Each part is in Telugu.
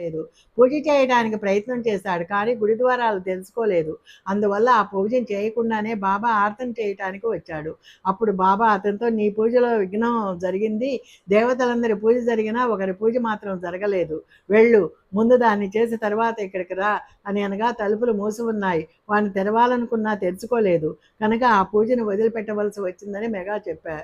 లేదు పూజ చేయడానికి ప్రయత్నం చేశాడు కానీ గుడి ద్వారాలు తెలుసుకోలేదు. అందువల్ల ఆ పూజను చేయకుండానే బాబా ఆర్తం చేయటానికి వచ్చాడు. అప్పుడు బాబా అతనితో నీ పూజలో విఘ్నం జరిగింది. దేవతలందరి పూజ జరిగినా ఒకరి పూజ మాత్రం జరగలేదు. వెళ్ళు ముందు దాన్ని చేసి తర్వాత ఇక్కడికి రా అని అనగా తలుపులు మూసి ఉన్నాయి. వాడిని తెరవాలనుకున్నా తెరుచుకోలేదు కనుక ఆ పూజను వదిలిపెట్టవలసి వచ్చిందని మెగా చెప్పా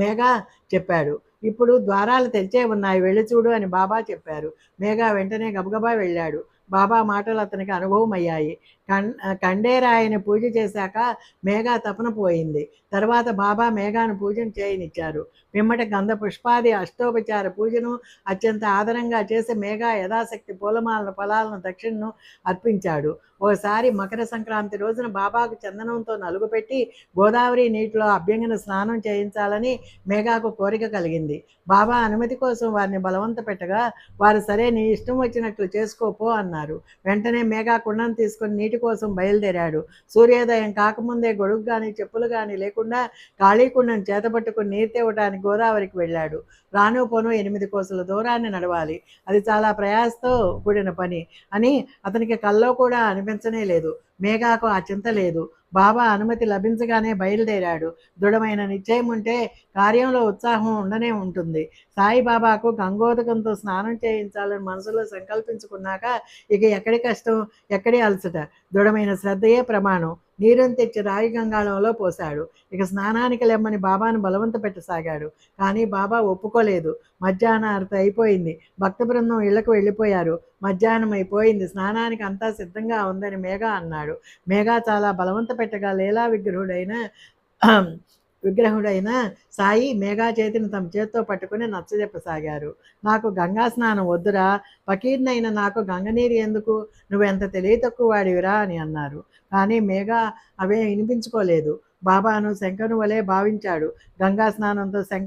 మేఘా చెప్పాడు. ఇప్పుడు ద్వారాలు తెరిచే ఉన్నాయి. వెళ్ళి చూడు అని బాబా చెప్పారు. మేఘా వెంటనే గబగబా వెళ్ళాడు. బాబా మాటలు అతనికి అనుభవం అయ్యాయి కం కండేరాయని పూజ చేశాక మేఘా తపన పోయింది. తర్వాత బాబా మేఘాను పూజను చేయనిచ్చారు. పిమ్మట గంధ పుష్పాది అష్టోపచార పూజను అత్యంత ఆదరంగా చేసి మేఘా యథాశక్తి పూలమాలను ఫలాలను దక్షిణను అర్పించాడు. ఒకసారి మకర సంక్రాంతి రోజున బాబాకు చందనంతో నలుగు పెట్టి గోదావరి నీటిలో అభ్యంగన స్నానం చేయించాలని మేఘాకు కోరిక కలిగింది. బాబా అనుమతి కోసం వారిని బలవంత పెట్టగా వారు సరే నీ ఇష్టం వచ్చినట్లు చేసుకోపో అన్నారు. వెంటనే మేఘా కుండను తీసుకొని నీటి కోసం బయలుదేరాడు. సూర్యోదయం కాకముందే గొడుగు కానీ చెప్పులు కానీ లేకుండా ఖాళీ కుండను చేతపట్టుకుని నీరు తేవటానికి గోదావరికి వెళ్ళాడు. రాను పోను ఎనిమిది కోసల దూరాన్ని నడవాలి. అది చాలా ప్రయాసతో కూడిన పని అని అతనికి కల్లో కూడా అనిపించనే లేదు. మేఘాకు ఆ చింత లేదు. బాబా అనుమతి లభించగానే బయలుదేరాడు. దృఢమైన నిశ్చయం ఉంటే కార్యంలో ఉత్సాహం ఉండనే ఉంటుంది. సాయిబాబాకు గంగోదకంతో స్నానం చేయించాలని మనసులో సంకల్పించుకున్నాక ఇక ఎక్కడి కష్టం ఎక్కడి అలసట? దృఢమైన శ్రద్ధయే ప్రమాణం. నీరుని తెచ్చి రాయి గంగాళంలో పోశాడు. ఇక స్నానానికి లెమ్మని బాబాను బలవంత పెట్టసాగాడు. కానీ బాబా ఒప్పుకోలేదు. మధ్యాహ్నం అర్థ అయిపోయింది. భక్త బృందం ఇళ్ళకు వెళ్ళిపోయారు. మధ్యాహ్నం అయిపోయింది. స్నానానికి అంతా సిద్ధంగా ఉందని మేఘా అన్నాడు. మేఘా చాలా బలవంత పెట్టగా లీలా విగ్రహుడైన విగ్రహుడైన సాయి మేఘా చేతిని తమ చేత్తో పట్టుకుని నచ్చజెప్పసాగారు. నాకు గంగా స్నానం వద్దురా పకీర్నైన నాకు గంగనీరు ఎందుకు? నువ్వెంత తెలివి తక్కువ వాడివిరా అని అన్నారు. కానీ మేఘా అవే వినిపించుకోలేదు. బాబాను శంకరు వలె భావించాడు. గంగా స్నానంతో శంకర్